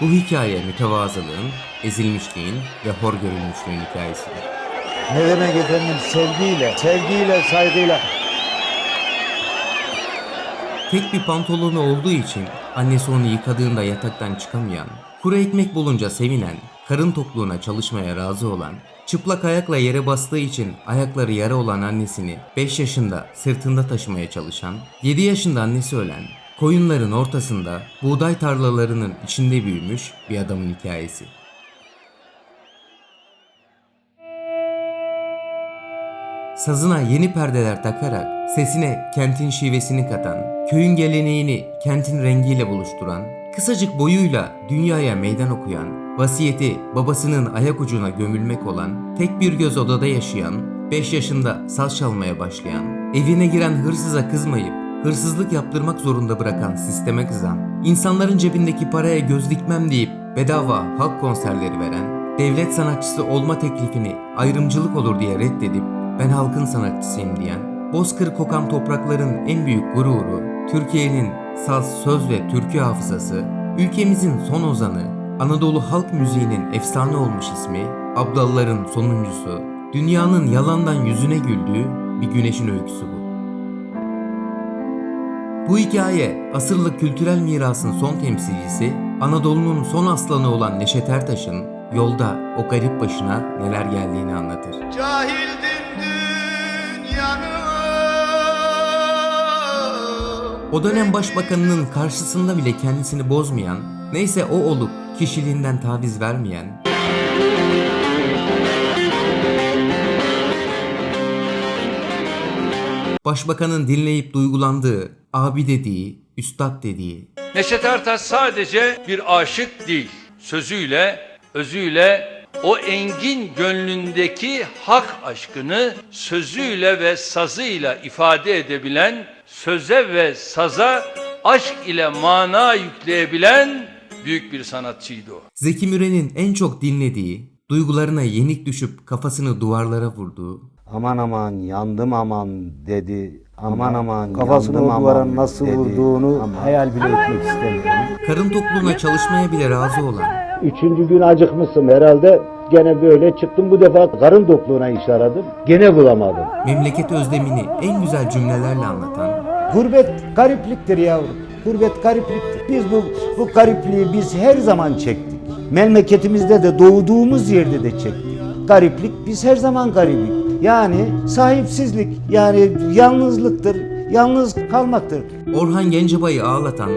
Bu hikaye mütevazılığın, ezilmişliğin ve hor görülmüşlüğün hikayesidir. Ne demek efendim sevgiyle, sevgiyle, saygıyla. Tek bir pantolonu olduğu için annesi onu yıkadığında yataktan çıkamayan, kuru ekmek bulunca sevinen, karın tokluğuna çalışmaya razı olan, çıplak ayakla yere bastığı için ayakları yara olan annesini 5 yaşında sırtında taşımaya çalışan, 7 yaşında annesi ölen, koyunların ortasında buğday tarlalarının içinde büyümüş bir adamın hikayesi. Sazına yeni perdeler takarak sesine kentin şivesini katan, köyün geleneğini kentin rengiyle buluşturan, kısacık boyuyla dünyaya meydan okuyan, vasiyeti babasının ayak ucuna gömülmek olan, tek bir göz odada yaşayan, 5 yaşında saz çalmaya başlayan, evine giren hırsıza kızmayıp hırsızlık yaptırmak zorunda bırakan sisteme kızan, insanların cebindeki paraya göz dikmem deyip bedava halk konserleri veren, devlet sanatçısı olma teklifini ayrımcılık olur diye reddedip ben halkın sanatçısıyım diyen, bozkır kokan toprakların en büyük gururu, Türkiye'nin saz, söz ve türkü hafızası, ülkemizin son ozanı, Anadolu halk müziğinin efsane olmuş ismi, Abdalların sonuncusu, dünyanın yalandan yüzüne güldüğü bir güneşin öyküsü bu. Bu hikaye asırlık kültürel mirasın son temsilcisi, Anadolu'nun son aslanı olan Neşet Ertaş'ın yolda o garip başına neler geldiğini anlatır. Cahildim dünyanın O dönem başbakanının karşısında bile kendisini bozmayan, neyse o olup kişiliğinden taviz vermeyen, başbakanın dinleyip duygulandığı, abi dediği, üstad dediği, Neşet Ertaş sadece bir aşık değil. Sözüyle, özüyle o engin gönlündeki hak aşkını sözüyle ve sazıyla ifade edebilen, söze ve saza aşk ile mana yükleyebilen büyük bir sanatçıydı o. Zeki Müren'in en çok dinlediği, duygularına yenik düşüp kafasını duvarlara vurduğu, Aman aman yandım aman dedi. Aman aman Kafasını yandım o duvara aman nasıl dedi. vurduğunu Aman. hayal bile etmek istemiyorum. karın tokluğuna çalışmaya bile razı olan, Üçüncü gün acıkmışsın herhalde. Gene böyle çıktım bu defa karın tokluğuna iş aradım. Gene bulamadım. memleket özlemini en güzel cümlelerle anlatan, Gurbet garipliktir yavrum. Gurbet garipliktir. Biz bu bu garipliği biz her zaman çektik. Memleketimizde de doğduğumuz yerde de çektik. Gariplik biz her zaman garibik. Yani sahipsizlik yani yalnızlıktır. Yalnız kalmaktır. Orhan Gencebay'ı ağlatan,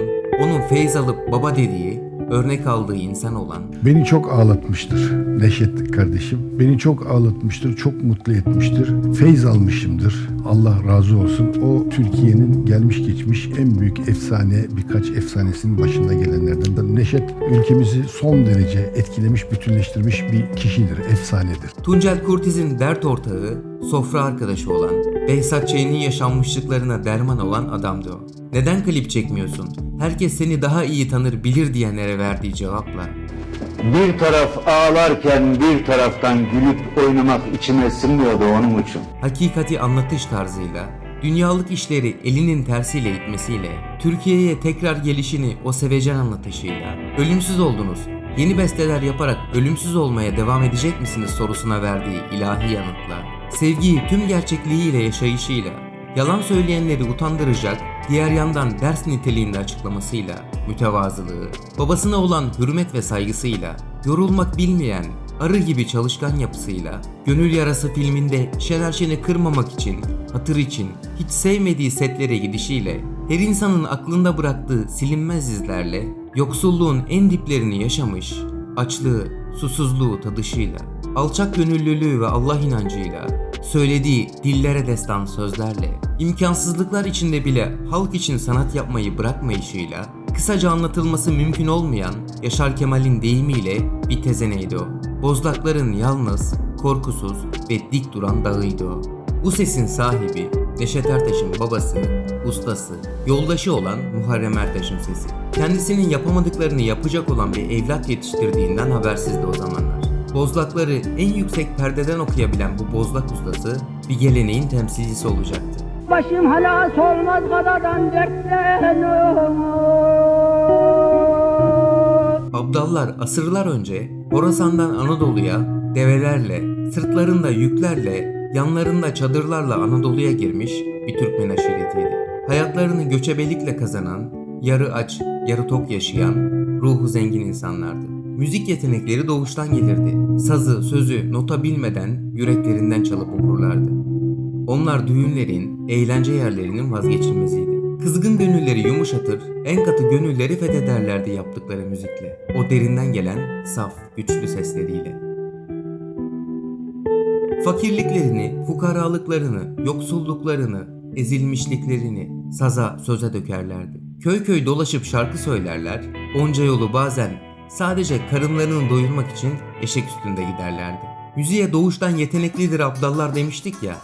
onun feyz alıp baba dediği, örnek aldığı insan olan, Beni çok ağlatmıştır Neşet kardeşim. Beni çok ağlatmıştır, çok mutlu etmiştir. Feyz almışımdır. Allah razı olsun. O Türkiye'nin gelmiş geçmiş en büyük efsane, birkaç efsanesinin başında gelenlerden. Neşet ülkemizi son derece etkilemiş, bütünleştirmiş bir kişidir, efsanedir. Tuncel Kurtiz'in dert ortağı, sofra arkadaşı olan, Behzat Ç'nin yaşanmışlıklarına derman olan adamdı o. Neden klip çekmiyorsun? Herkes seni daha iyi tanır bilir diyenlere verdiği cevapla. Bir taraf ağlarken bir taraftan gülüp oynamak içime sinmiyordu onun için. hakikati anlatış tarzıyla, dünyalık işleri elinin tersiyle itmesiyle, Türkiye'ye tekrar gelişini o sevecen anlatışıyla, ölümsüz oldunuz, yeni besteler yaparak ölümsüz olmaya devam edecek misiniz sorusuna verdiği ilahi yanıtla, sevgiyi tüm gerçekliğiyle yaşayışıyla, yalan söyleyenleri utandıracak, diğer yandan ders niteliğinde açıklamasıyla, mütevazılığı, babasına olan hürmet ve saygısıyla, yorulmak bilmeyen, arı gibi çalışkan yapısıyla, Gönül Yarası filminde Şener Şen'i kırmamak için, hatır için, hiç sevmediği setlere gidişiyle, her insanın aklında bıraktığı silinmez izlerle, yoksulluğun en diplerini yaşamış, açlığı, susuzluğu tadışıyla, alçak gönüllülüğü ve Allah inancıyla, söylediği dillere destan sözlerle, imkansızlıklar içinde bile halk için sanat yapmayı bırakmayışıyla, kısaca anlatılması mümkün olmayan Yaşar Kemal'in deyimiyle bir tezeneydi o. Bozlakların yalnız, korkusuz ve dik duran dağıydı o. Bu sesin sahibi Neşet Ertaş'ın babası, ustası, yoldaşı olan Muharrem Ertaş'ın sesi. Kendisinin yapamadıklarını yapacak olan bir evlat yetiştirdiğinden habersizdi o zamanlar. Bozlakları en yüksek perdeden okuyabilen bu bozlak ustası bir geleneğin temsilcisi olacaktı. Başım halas olmaz kadadan dertleniyor Abdallar asırlar önce Horasan'dan Anadolu'ya develerle, sırtlarında yüklerle, yanlarında çadırlarla Anadolu'ya girmiş bir Türkmen aşiretiydi. Hayatlarını göçebelikle kazanan, yarı aç, yarı tok yaşayan, ruhu zengin insanlardı. Müzik yetenekleri doğuştan gelirdi. Sazı, sözü, nota bilmeden yüreklerinden çalıp okurlardı. Onlar düğünlerin, eğlence yerlerinin vazgeçilmeziydi. Kızgın gönülleri yumuşatır, en katı gönülleri fethederlerdi yaptıkları müzikle. O derinden gelen saf, güçlü sesleriyle. Fakirliklerini, fukaralıklarını, yoksulluklarını, ezilmişliklerini saza söze dökerlerdi. Köy köy dolaşıp şarkı söylerler, onca yolu bazen sadece karınlarını doyurmak için eşek üstünde giderlerdi. Müziğe doğuştan yeteneklidir abdallar demiştik ya,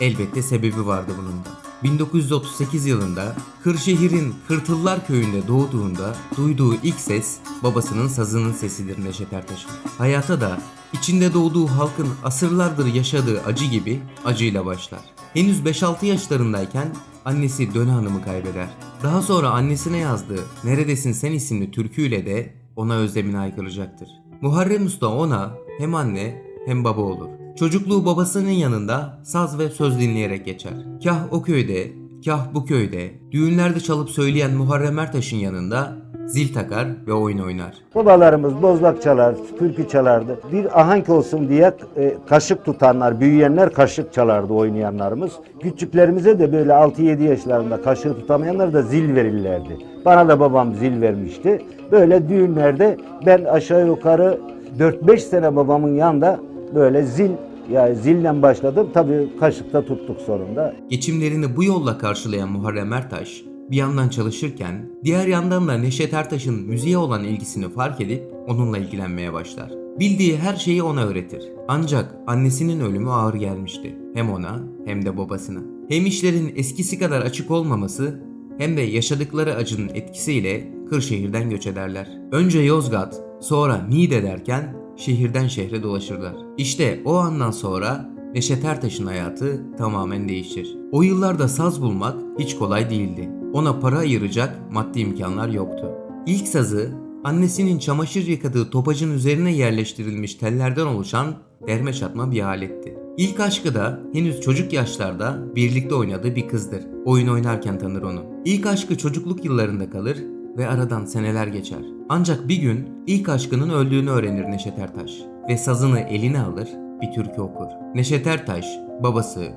elbette sebebi vardı bunun da. 1938 yılında Kırşehir'in Kırtıllar köyünde doğduğunda duyduğu ilk ses babasının sazının sesidir Neşet Ertaş'ın. Hayata da içinde doğduğu halkın asırlardır yaşadığı acı gibi acıyla başlar. Henüz 5-6 yaşlarındayken annesi Döne Hanım'ı kaybeder. Daha sonra annesine yazdığı Neredesin Sen isimli türküyle de ona özlemini haykıracaktır. Muharrem Usta ona hem anne hem baba olur. Çocukluğu babasının yanında saz ve söz dinleyerek geçer. Kah o köyde, kah bu köyde, düğünlerde çalıp söyleyen Muharrem Ertaş'ın yanında zil takar ve oyun oynar. Babalarımız bozlak çalar, türkü çalardı. Bir ahenk olsun diye e, kaşık tutanlar, büyüyenler kaşık çalardı oynayanlarımız. Küçüklerimize de böyle 6-7 yaşlarında kaşığı tutamayanlar da zil verirlerdi. Bana da babam zil vermişti. Böyle düğünlerde ben aşağı yukarı 4-5 sene babamın yanında böyle zil yani zille başladım. Tabii kaşıkta tuttuk sonunda. Geçimlerini bu yolla karşılayan Muharrem Ertaş bir yandan çalışırken diğer yandan da Neşet Ertaş'ın müziğe olan ilgisini fark edip onunla ilgilenmeye başlar. Bildiği her şeyi ona öğretir. Ancak annesinin ölümü ağır gelmişti. Hem ona hem de babasına. Hem işlerin eskisi kadar açık olmaması hem de yaşadıkları acının etkisiyle Kırşehir'den göç ederler. Önce Yozgat, sonra Niğde derken şehirden şehre dolaşırlar. İşte o andan sonra Neşet Ertaş'ın hayatı tamamen değişir. O yıllarda saz bulmak hiç kolay değildi. Ona para ayıracak maddi imkanlar yoktu. İlk sazı annesinin çamaşır yıkadığı topacın üzerine yerleştirilmiş tellerden oluşan derme çatma bir aletti. İlk aşkı da henüz çocuk yaşlarda birlikte oynadığı bir kızdır. Oyun oynarken tanır onu. İlk aşkı çocukluk yıllarında kalır ve aradan seneler geçer. Ancak bir gün ilk aşkının öldüğünü öğrenir Neşet Ertaş ve sazını eline alır bir türkü okur. Neşet Ertaş, babası,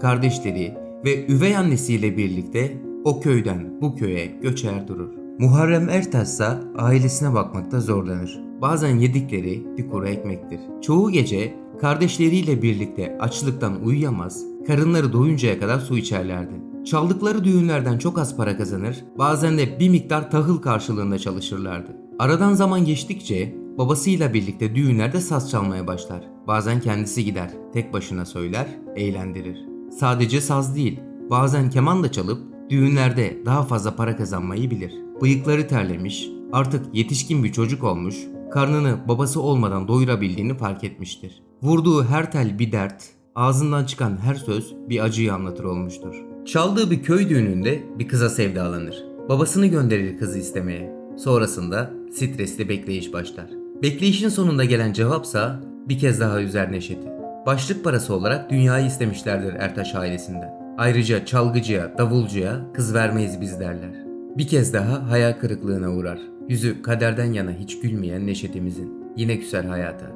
kardeşleri ve üvey annesiyle birlikte o köyden bu köye göçer durur. Muharrem Ertaş ise ailesine bakmakta zorlanır. Bazen yedikleri bir kuru ekmektir. Çoğu gece kardeşleriyle birlikte açlıktan uyuyamaz, karınları doyuncaya kadar su içerlerdi. Çaldıkları düğünlerden çok az para kazanır, bazen de bir miktar tahıl karşılığında çalışırlardı. Aradan zaman geçtikçe babasıyla birlikte düğünlerde saz çalmaya başlar. Bazen kendisi gider, tek başına söyler, eğlendirir. Sadece saz değil, bazen keman da çalıp düğünlerde daha fazla para kazanmayı bilir. Bıyıkları terlemiş, artık yetişkin bir çocuk olmuş, karnını babası olmadan doyurabildiğini fark etmiştir. Vurduğu her tel bir dert, ağzından çıkan her söz bir acıyı anlatır olmuştur. Çaldığı bir köy düğününde bir kıza sevdalanır. Babasını gönderir kızı istemeye. Sonrasında stresli bekleyiş başlar. Bekleyişin sonunda gelen cevapsa bir kez daha üzer Neşet'i. Başlık parası olarak dünyayı istemişlerdir Ertaş ailesinden. Ayrıca çalgıcıya, davulcuya kız vermeyiz biz derler. Bir kez daha hayal kırıklığına uğrar. Yüzü kaderden yana hiç gülmeyen Neşet'imizin. Yine küser hayata.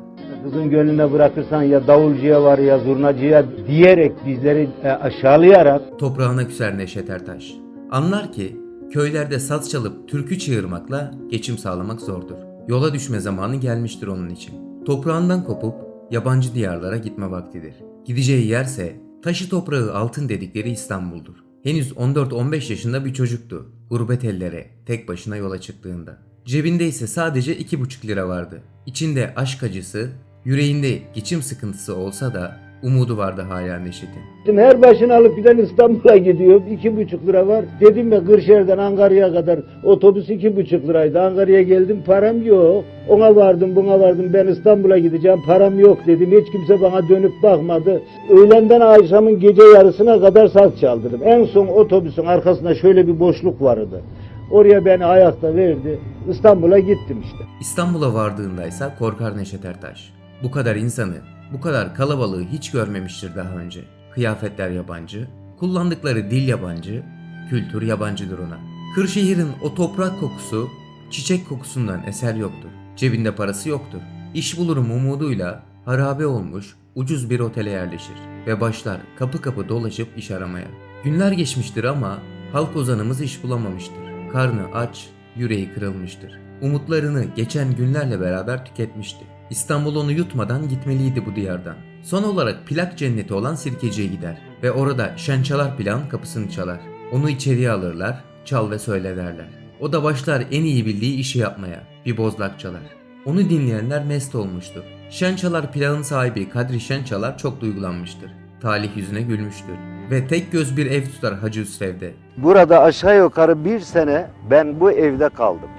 Kızın gönlüne bırakırsan ya davulcuya var ya zurnacıya diyerek bizleri e, aşağılayarak Toprağına küser Neşet Ertaş. Anlar ki köylerde saz çalıp türkü çığırmakla geçim sağlamak zordur. Yola düşme zamanı gelmiştir onun için. Toprağından kopup yabancı diyarlara gitme vaktidir. Gideceği yerse taşı toprağı altın dedikleri İstanbul'dur. Henüz 14-15 yaşında bir çocuktu. Gurbet ellere tek başına yola çıktığında. Cebinde ise sadece 2,5 lira vardı. İçinde aşk acısı, yüreğinde geçim sıkıntısı olsa da umudu vardı hala Neşet'in. Her başını alıp giden İstanbul'a gidiyor. iki buçuk lira var. Dedim ya Kırşehir'den Ankara'ya kadar otobüs iki buçuk liraydı. Ankara'ya geldim param yok. Ona vardım buna vardım ben İstanbul'a gideceğim param yok dedim. Hiç kimse bana dönüp bakmadı. Öğlenden akşamın gece yarısına kadar saz çaldırdım. En son otobüsün arkasında şöyle bir boşluk vardı. Oraya beni ayakta verdi. İstanbul'a gittim işte. İstanbul'a vardığındaysa korkar Neşet Ertaş. Bu kadar insanı, bu kadar kalabalığı hiç görmemiştir daha önce. Kıyafetler yabancı, kullandıkları dil yabancı, kültür yabancıdır ona. Kırşehir'in o toprak kokusu, çiçek kokusundan eser yoktur. Cebinde parası yoktur. İş bulurum umuduyla harabe olmuş ucuz bir otele yerleşir ve başlar kapı kapı dolaşıp iş aramaya. Günler geçmiştir ama halk ozanımız iş bulamamıştır. Karnı aç, yüreği kırılmıştır. Umutlarını geçen günlerle beraber tüketmişti. İstanbul onu yutmadan gitmeliydi bu diyardan. Son olarak plak cenneti olan Sirkeci'ye gider ve orada Şençalar plan kapısını çalar. Onu içeriye alırlar, çal ve söyle derler. O da başlar en iyi bildiği işi yapmaya, bir bozlak çalar. Onu dinleyenler mest olmuştur. Şençalar plağın sahibi Kadri Şençalar çok duygulanmıştır. Talih yüzüne gülmüştür. Ve tek göz bir ev tutar Hacı Üsrev'de. Burada aşağı yukarı bir sene ben bu evde kaldım.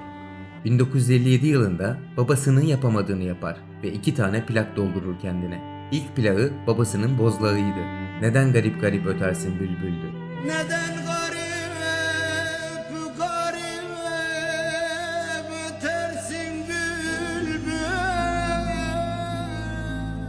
1957 yılında babasının yapamadığını yapar ve iki tane plak doldurur kendine. İlk plağı babasının bozlağıydı. Neden garip garip ötersin bülbüldü. Neden garip garip ötersin bülbül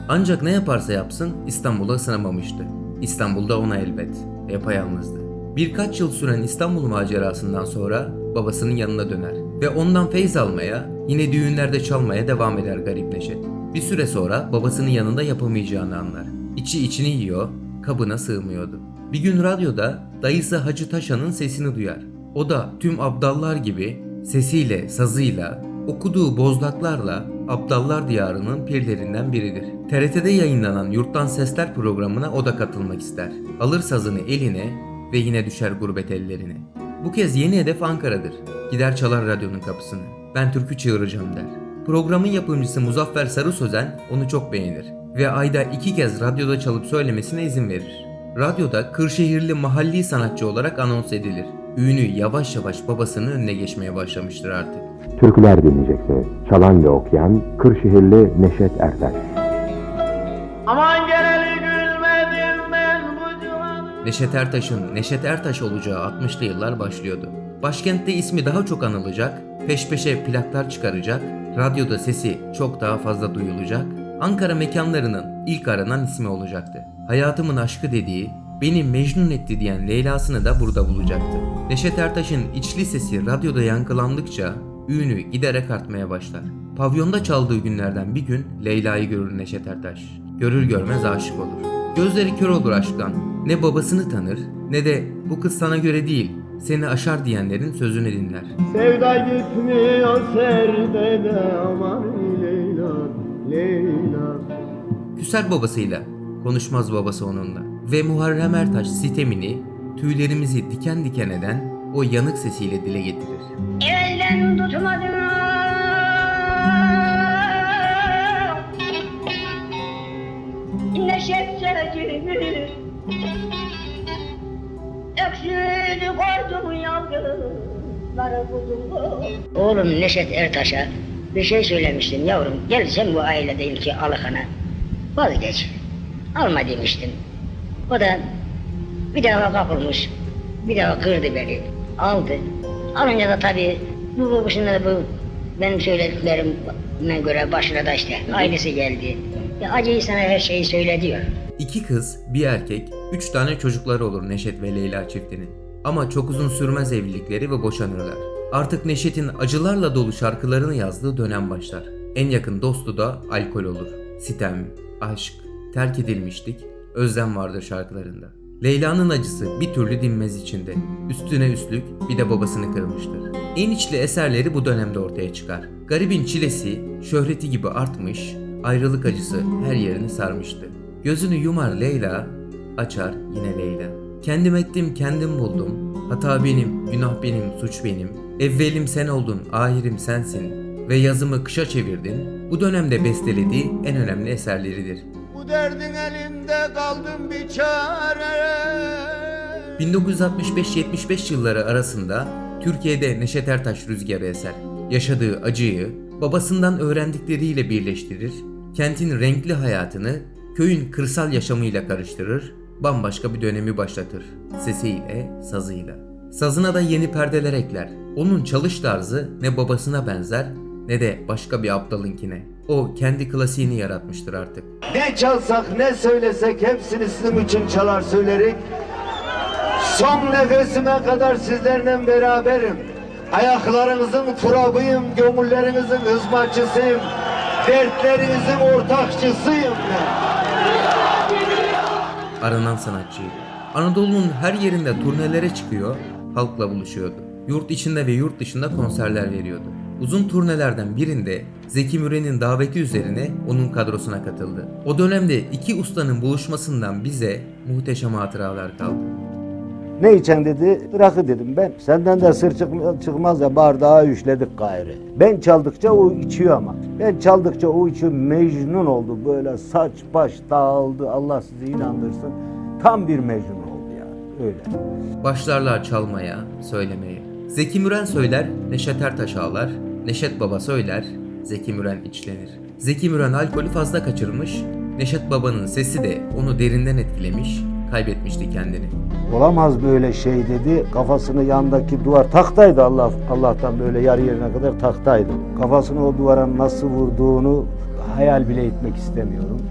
Ancak ne yaparsa yapsın İstanbul'a ısınamamıştı. İstanbul'da ona elbet. Yapayalnızdı. Birkaç yıl süren İstanbul macerasından sonra babasının yanına döner ve ondan feyz almaya, yine düğünlerde çalmaya devam eder garip Neşet. Bir süre sonra babasının yanında yapamayacağını anlar. İçi içini yiyor, kabına sığmıyordu. Bir gün radyoda dayısı Hacı Taşan'ın sesini duyar. O da tüm abdallar gibi sesiyle, sazıyla, okuduğu bozlaklarla Abdallar Diyarı'nın pirlerinden biridir. TRT'de yayınlanan Yurttan Sesler programına o da katılmak ister. Alır sazını eline ve yine düşer gurbet ellerine. Bu kez yeni hedef Ankara'dır. Gider çalar radyonun kapısını. Ben türkü çığıracağım der. Programın yapımcısı Muzaffer Sarı Sözen onu çok beğenir ve ayda iki kez radyoda çalıp söylemesine izin verir. Radyoda Kırşehirli mahalli sanatçı olarak anons edilir. Ünü yavaş yavaş babasının önüne geçmeye başlamıştır artık. Türküler dinleyecekse çalan ve okuyan Kırşehirli Neşet Ertaş. Aman geleli gülmedim ben Neşet Ertaş'ın Neşet Ertaş olacağı 60'lı yıllar başlıyordu. Başkentte ismi daha çok anılacak, peş peşe plaklar çıkaracak, radyoda sesi çok daha fazla duyulacak, Ankara mekanlarının ilk aranan ismi olacaktı. Hayatımın aşkı dediği, beni mecnun etti diyen Leyla'sını da burada bulacaktı. Neşet Ertaş'ın içli sesi radyoda yankılandıkça ünü giderek artmaya başlar. Pavyonda çaldığı günlerden bir gün Leyla'yı görür Neşet Ertaş. Görür görmez aşık olur. Gözleri kör olur aşktan. Ne babasını tanır ne de bu kız sana göre değil seni aşar diyenlerin sözünü dinler. Sevda gitmiyor serdede aman Leyla, Leyla. Küser babasıyla, konuşmaz babası onunla. Ve Muharrem Ertaş sitemini, tüylerimizi diken diken eden o yanık sesiyle dile getirir. Elden tutmadım Neşet sözümü Öksürdü koydum yavruları buldum Oğlum Neşet Ertaş'a bir şey söylemiştim yavrum gel sen bu ailedeyim ki alıkana vazgeç alma demiştim. O da bir daha kapılmış bir daha kırdı beni aldı. Alınca da tabii bu babasında da bu benim söylediklerime göre başına da işte ailesi geldi. Ya acıyı sana her şeyi söyle diyor İki kız, bir erkek, üç tane çocukları olur Neşet ve Leyla çiftinin. Ama çok uzun sürmez evlilikleri ve boşanırlar. Artık Neşet'in acılarla dolu şarkılarını yazdığı dönem başlar. En yakın dostu da alkol olur. Sitem, aşk, terk edilmişlik, özlem vardır şarkılarında. Leyla'nın acısı bir türlü dinmez içinde. Üstüne üstlük bir de babasını kırmıştır. En içli eserleri bu dönemde ortaya çıkar. Garibin çilesi, şöhreti gibi artmış, ayrılık acısı her yerini sarmıştı. Gözünü yumar Leyla, açar yine Leyla. Kendim ettim kendim buldum. Hata benim, günah benim, suç benim. Evvelim sen oldun, ahirim sensin. Ve yazımı kışa çevirdin. Bu dönemde bestelediği en önemli eserleridir. Bu derdin elinde kaldım bir çare 1965-75 yılları arasında Türkiye'de Neşet Ertaş rüzgarı eser. Yaşadığı acıyı babasından öğrendikleriyle birleştirir, kentin renkli hayatını köyün kırsal yaşamıyla karıştırır, bambaşka bir dönemi başlatır. Sesiyle, sazıyla. Sazına da yeni perdeler ekler. Onun çalış tarzı ne babasına benzer ne de başka bir aptalınkine. O kendi klasiğini yaratmıştır artık. Ne çalsak ne söylesek hepsini sizin için çalar söylerik. Son nefesime kadar sizlerle beraberim. Ayaklarınızın turabıyım, gönüllerinizin hizmetçisiyim. Dertlerinizin ortakçısıyım ben. Aranan sanatçıydı. Anadolu'nun her yerinde turnelere çıkıyor, halkla buluşuyordu. Yurt içinde ve yurt dışında konserler veriyordu. Uzun turnelerden birinde Zeki Müren'in daveti üzerine onun kadrosuna katıldı. O dönemde iki ustanın buluşmasından bize muhteşem hatıralar kaldı. Ne içen dedi, rakı dedim ben. Senden de sır çıkma- çıkmaz ya bardağı üçledik gayrı. Ben çaldıkça o içiyor ama. Ben çaldıkça o içiyor mecnun oldu böyle saç baş dağıldı Allah sizi inandırsın. Tam bir mecnun oldu yani öyle. Başlarlar çalmaya, söylemeye. Zeki Müren söyler, Neşet Ertaş ağlar. Neşet Baba söyler, Zeki Müren içlenir. Zeki Müren alkolü fazla kaçırmış, Neşet Baba'nın sesi de onu derinden etkilemiş, kaybetmişti kendini. Olamaz böyle şey dedi. Kafasını yandaki duvar tahtaydı Allah Allah'tan böyle yarı yerine kadar tahtaydı. Kafasını o duvara nasıl vurduğunu hayal bile etmek istemiyorum.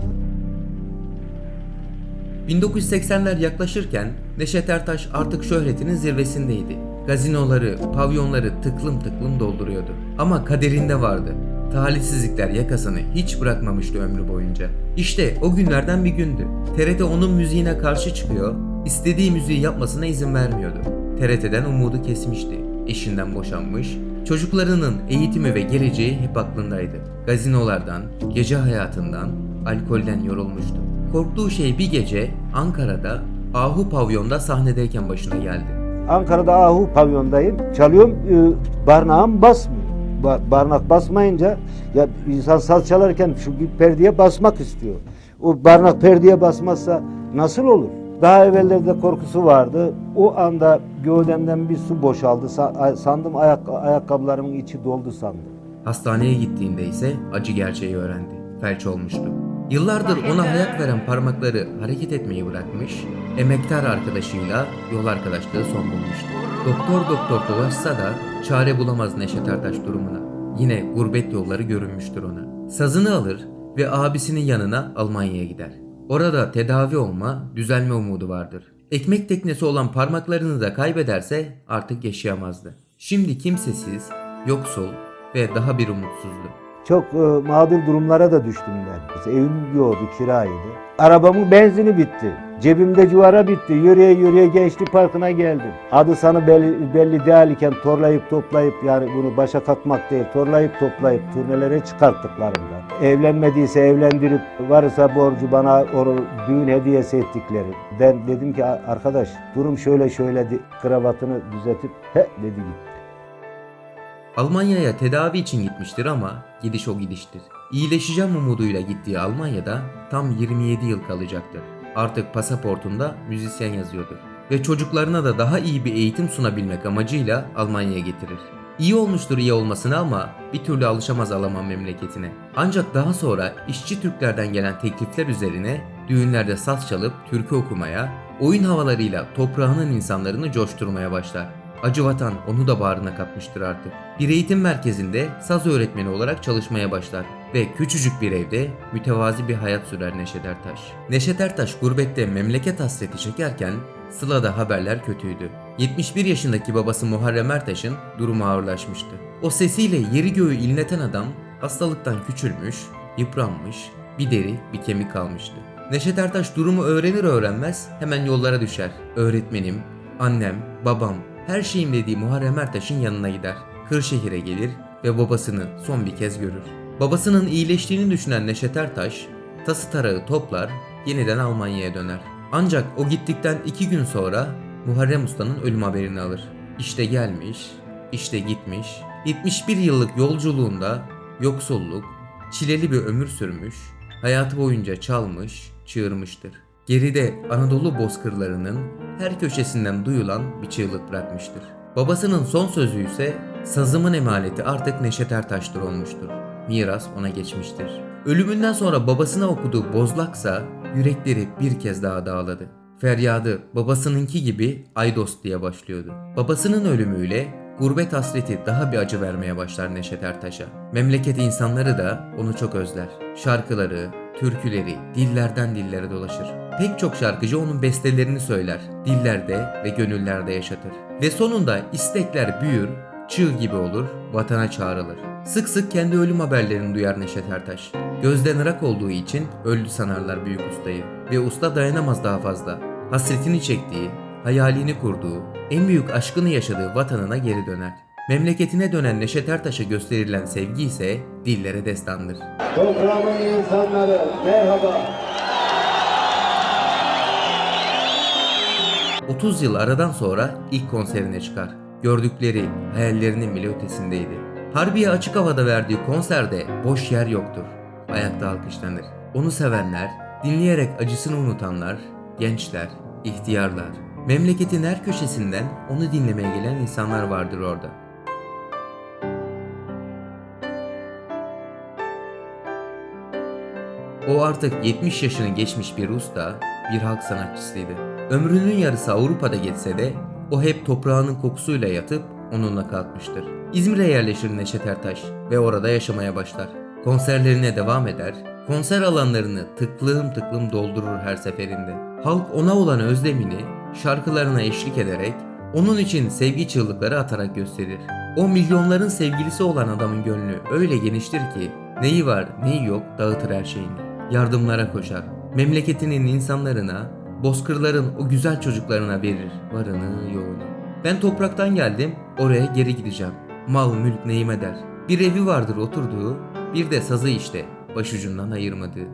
1980'ler yaklaşırken Neşet Ertaş artık şöhretinin zirvesindeydi. Gazinoları, pavyonları tıklım tıklım dolduruyordu. Ama kaderinde vardı. Talihsizlikler yakasını hiç bırakmamıştı ömrü boyunca. İşte o günlerden bir gündü. TRT onun müziğine karşı çıkıyor, istediği müziği yapmasına izin vermiyordu. TRT'den umudu kesmişti. Eşinden boşanmış, çocuklarının eğitimi ve geleceği hep aklındaydı. Gazinolardan, gece hayatından, alkolden yorulmuştu. Korktuğu şey bir gece Ankara'da Ahu Pavyon'da sahnedeyken başına geldi. Ankara'da Ahu pavyondayım. Çalıyorum, e, barnağım basmıyor. Ba- barnak basmayınca ya insan saz çalarken şu bir perdeye basmak istiyor. O barnak perdeye basmazsa nasıl olur? Daha evvellerde korkusu vardı. O anda gövdemden bir su boşaldı. Sa- sandım ayak ayakkabılarımın içi doldu sandım. Hastaneye gittiğinde ise acı gerçeği öğrendi. Felç olmuştu. Yıllardır ona hayat veren parmakları hareket etmeyi bırakmış, emektar arkadaşıyla yol arkadaşlığı son bulmuştu. Doktor doktor dolaşsa da çare bulamaz Neşet Ertaş durumuna. Yine gurbet yolları görünmüştür ona. Sazını alır ve abisinin yanına Almanya'ya gider. Orada tedavi olma, düzelme umudu vardır. Ekmek teknesi olan parmaklarını da kaybederse artık yaşayamazdı. Şimdi kimsesiz, yoksul ve daha bir umutsuzdu. Çok e, mağdur durumlara da düştüm ben. Evim yoktu, kiraydı. Arabamın benzini bitti. Cebimde cuvara bitti. Yürüye yürüye Gençlik Parkı'na geldim. Adı sanı belli, belli değil iken torlayıp toplayıp yani bunu başa kalkmak değil, torlayıp toplayıp turnelere çıkarttıklarında. Evlenmediyse evlendirip varsa borcu bana onu düğün hediyesi ettikleri. Ben dedim ki arkadaş durum şöyle şöyle kravatını düzeltip he dedi gitti. Almanya'ya tedavi için gitmiştir ama gidiş o gidiştir. İyileşeceğim umuduyla gittiği Almanya'da tam 27 yıl kalacaktır. Artık pasaportunda müzisyen yazıyordur. Ve çocuklarına da daha iyi bir eğitim sunabilmek amacıyla Almanya'ya getirir. İyi olmuştur iyi olmasına ama bir türlü alışamaz Alman memleketine. Ancak daha sonra işçi Türklerden gelen teklifler üzerine düğünlerde saz çalıp türkü okumaya, oyun havalarıyla toprağının insanlarını coşturmaya başlar. Acı vatan onu da bağrına kapmıştır artık. Bir eğitim merkezinde saz öğretmeni olarak çalışmaya başlar ve küçücük bir evde mütevazi bir hayat sürer Neşet Ertaş. Neşet Ertaş gurbette memleket hasreti çekerken Sıla'da haberler kötüydü. 71 yaşındaki babası Muharrem Ertaş'ın durumu ağırlaşmıştı. O sesiyle yeri göğü inleten adam hastalıktan küçülmüş, yıpranmış, bir deri bir kemik kalmıştı. Neşet Ertaş durumu öğrenir öğrenmez hemen yollara düşer. Öğretmenim, annem, babam, her şeyim dediği Muharrem Ertaş'ın yanına gider. Kırşehir'e gelir ve babasını son bir kez görür. Babasının iyileştiğini düşünen Neşet Ertaş, tası tarağı toplar, yeniden Almanya'ya döner. Ancak o gittikten iki gün sonra Muharrem Usta'nın ölüm haberini alır. İşte gelmiş, işte gitmiş, 71 yıllık yolculuğunda yoksulluk, çileli bir ömür sürmüş, hayatı boyunca çalmış, çığırmıştır. Geride Anadolu bozkırlarının her köşesinden duyulan bir çığlık bırakmıştır. Babasının son sözü ise sazımın emaneti artık Neşet Ertaş'tır olmuştur. Miras ona geçmiştir. Ölümünden sonra babasına okuduğu bozlaksa yürekleri bir kez daha dağladı. Feryadı babasınınki gibi Aydos diye başlıyordu. Babasının ölümüyle gurbet hasreti daha bir acı vermeye başlar Neşet Ertaş'a. Memleket insanları da onu çok özler. Şarkıları, türküleri dillerden dillere dolaşır. Pek çok şarkıcı onun bestelerini söyler, dillerde ve gönüllerde yaşatır. Ve sonunda istekler büyür, çığ gibi olur, vatana çağrılır. Sık sık kendi ölüm haberlerini duyar Neşet Ertaş. Gözden ırak olduğu için öldü sanarlar büyük ustayı. Ve usta dayanamaz daha fazla. Hasretini çektiği, hayalini kurduğu, en büyük aşkını yaşadığı vatanına geri döner. Memleketine dönen Neşet Ertaş'a gösterilen sevgi ise dillere destandır. Toprağımın insanları merhaba. 30 yıl aradan sonra ilk konserine çıkar. Gördükleri hayallerinin bile ötesindeydi. Harbiye açık havada verdiği konserde boş yer yoktur. Ayakta alkışlanır. Onu sevenler, dinleyerek acısını unutanlar, gençler, ihtiyarlar, memleketin her köşesinden onu dinlemeye gelen insanlar vardır orada. O artık 70 yaşını geçmiş bir usta, bir halk sanatçısıydı. Ömrünün yarısı Avrupa'da geçse de o hep toprağının kokusuyla yatıp onunla kalkmıştır. İzmir'e yerleşir Neşet Ertaş ve orada yaşamaya başlar. Konserlerine devam eder, konser alanlarını tıklım tıklım doldurur her seferinde. Halk ona olan özlemini şarkılarına eşlik ederek onun için sevgi çığlıkları atarak gösterir. O milyonların sevgilisi olan adamın gönlü öyle geniştir ki neyi var neyi yok dağıtır her şeyini. Yardımlara koşar. Memleketinin insanlarına, bozkırların o güzel çocuklarına verir varını yoğunu. Ben topraktan geldim oraya geri gideceğim. Mal mülk neyime der. Bir evi vardır oturduğu bir de sazı işte başucundan ayırmadığı.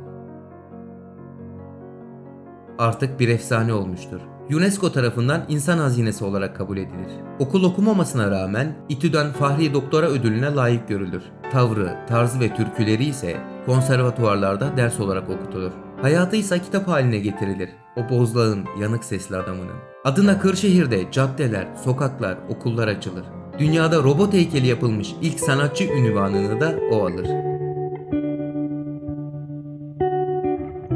Artık bir efsane olmuştur. UNESCO tarafından insan hazinesi olarak kabul edilir. Okul okumamasına rağmen İTÜ'den Fahri Doktora ödülüne layık görülür. Tavrı, tarzı ve türküleri ise konservatuvarlarda ders olarak okutulur. Hayatı ise kitap haline getirilir. O bozlağın yanık sesli adamının. Adına Kırşehir'de caddeler, sokaklar, okullar açılır. Dünyada robot heykeli yapılmış ilk sanatçı ünvanını da o alır.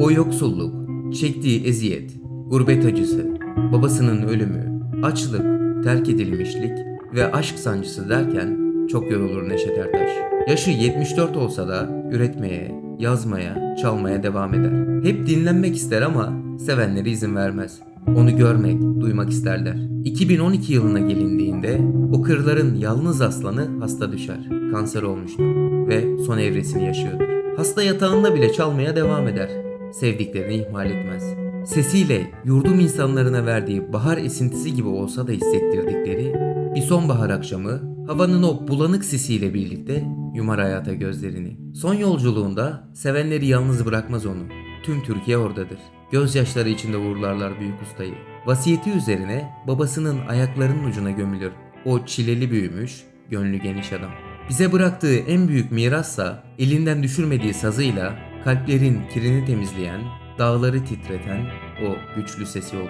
O yoksulluk, çektiği eziyet, gurbet acısı, babasının ölümü, açlık, terk edilmişlik ve aşk sancısı derken çok yorulur Neşet Ertaş. Yaşı 74 olsa da üretmeye, yazmaya, çalmaya devam eder. Hep dinlenmek ister ama sevenleri izin vermez. Onu görmek, duymak isterler. 2012 yılına gelindiğinde o kırların yalnız aslanı hasta düşer. Kanser olmuştur ve son evresini yaşıyordur. Hasta yatağında bile çalmaya devam eder. Sevdiklerini ihmal etmez. Sesiyle yurdum insanlarına verdiği bahar esintisi gibi olsa da hissettirdikleri bir sonbahar akşamı havanın o bulanık sisiyle birlikte yumar hayata gözlerini. Son yolculuğunda sevenleri yalnız bırakmaz onu. Tüm Türkiye oradadır. Gözyaşları içinde uğurlarlar büyük ustayı. Vasiyeti üzerine babasının ayaklarının ucuna gömülür. O çileli büyümüş, gönlü geniş adam. Bize bıraktığı en büyük mirassa elinden düşürmediği sazıyla kalplerin kirini temizleyen, dağları titreten o güçlü sesi olur.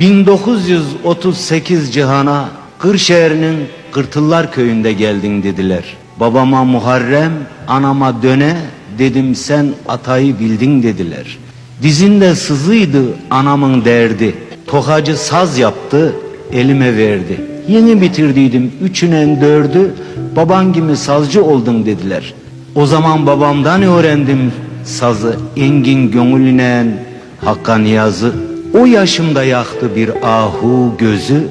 1938 cihana Kırşehir'in Kırtıllar köyünde geldin dediler. Babama Muharrem, anama döne, dedim sen atayı bildin dediler. Dizinde sızıydı anamın derdi. Tokacı saz yaptı, elime verdi. Yeni bitirdiydim üçünen dördü, baban gibi sazcı oldun dediler. O zaman babamdan öğrendim sazı, engin gönlünen Hakka niyazı. O yaşımda yaktı bir ahu gözü,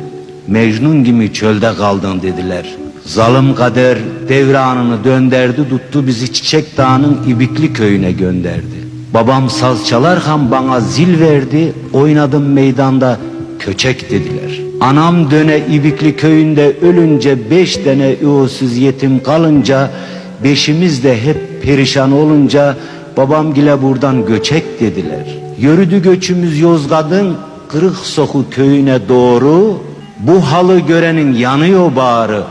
Mecnun gibi çölde kaldın dediler. Zalim kader devranını dönderdi tuttu bizi Çiçek Dağı'nın İbikli köyüne gönderdi. Babam saz çalarken bana zil verdi, oynadım meydanda köçek dediler. Anam döne İbikli köyünde ölünce beş tane üvüsüz yetim kalınca, beşimiz de hep perişan olunca babam gile buradan göçek dediler. Yürüdü göçümüz Yozgat'ın Kırık Soku köyüne doğru, bu halı görenin yanıyor bağrı.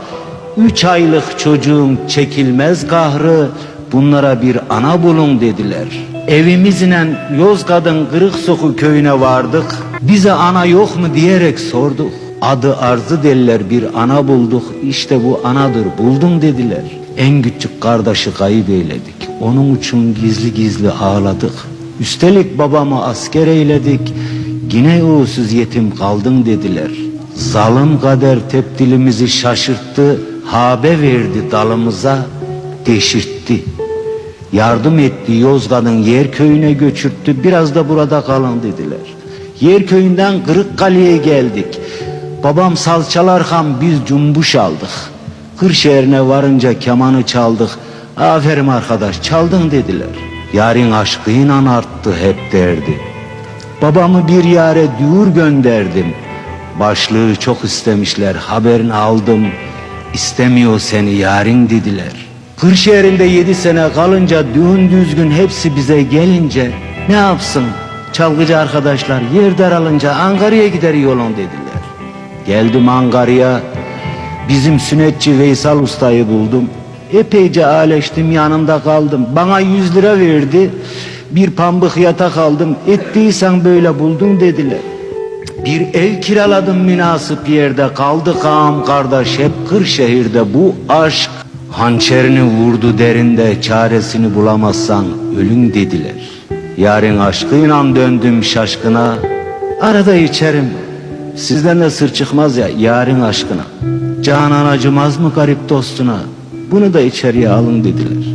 Üç aylık çocuğum çekilmez kahrı, bunlara bir ana bulun dediler. Evimizle Yozgat'ın Kırık Soku köyüne vardık. Bize ana yok mu diyerek sorduk. Adı Arzı derler bir ana bulduk. İşte bu anadır buldum dediler. En küçük kardeşi kayıp eyledik. Onun için gizli gizli ağladık. Üstelik babamı asker eyledik. Yine uğursuz yetim kaldın dediler. Zalim kader tepdilimizi şaşırttı, haber verdi dalımıza, deşirtti. Yardım etti Yozgat'ın yer köyüne göçürttü, biraz da burada kalın dediler. Yer köyünden Kırıkkale'ye geldik. Babam saz çalarken biz cumbuş aldık. Kırşehir'ine varınca kemanı çaldık. Aferin arkadaş çaldın dediler. Yarın aşkıyla arttı hep derdi. Babamı bir yare düğür gönderdim. Başlığı çok istemişler haberini aldım. İstemiyor seni yarın dediler. Kırşehir'inde yedi sene kalınca düğün düzgün hepsi bize gelince ne yapsın? Çalgıcı arkadaşlar yer daralınca Ankara'ya gider yolun dediler. Geldim Ankara'ya bizim sünnetçi Veysal Usta'yı buldum. Epeyce ağleştim yanında kaldım. Bana yüz lira verdi. Bir pambık yatak aldım. Ettiysen böyle buldun dediler. Bir ev kiraladım münasip yerde kaldı ağam kardeş hep Kırşehir'de bu aşk hançerini vurdu derinde çaresini bulamazsan ölün dediler. Yarın aşkıyla döndüm şaşkına arada içerim sizden de sır çıkmaz ya yarın aşkına. Canan acımaz mı garip dostuna bunu da içeriye alın dediler.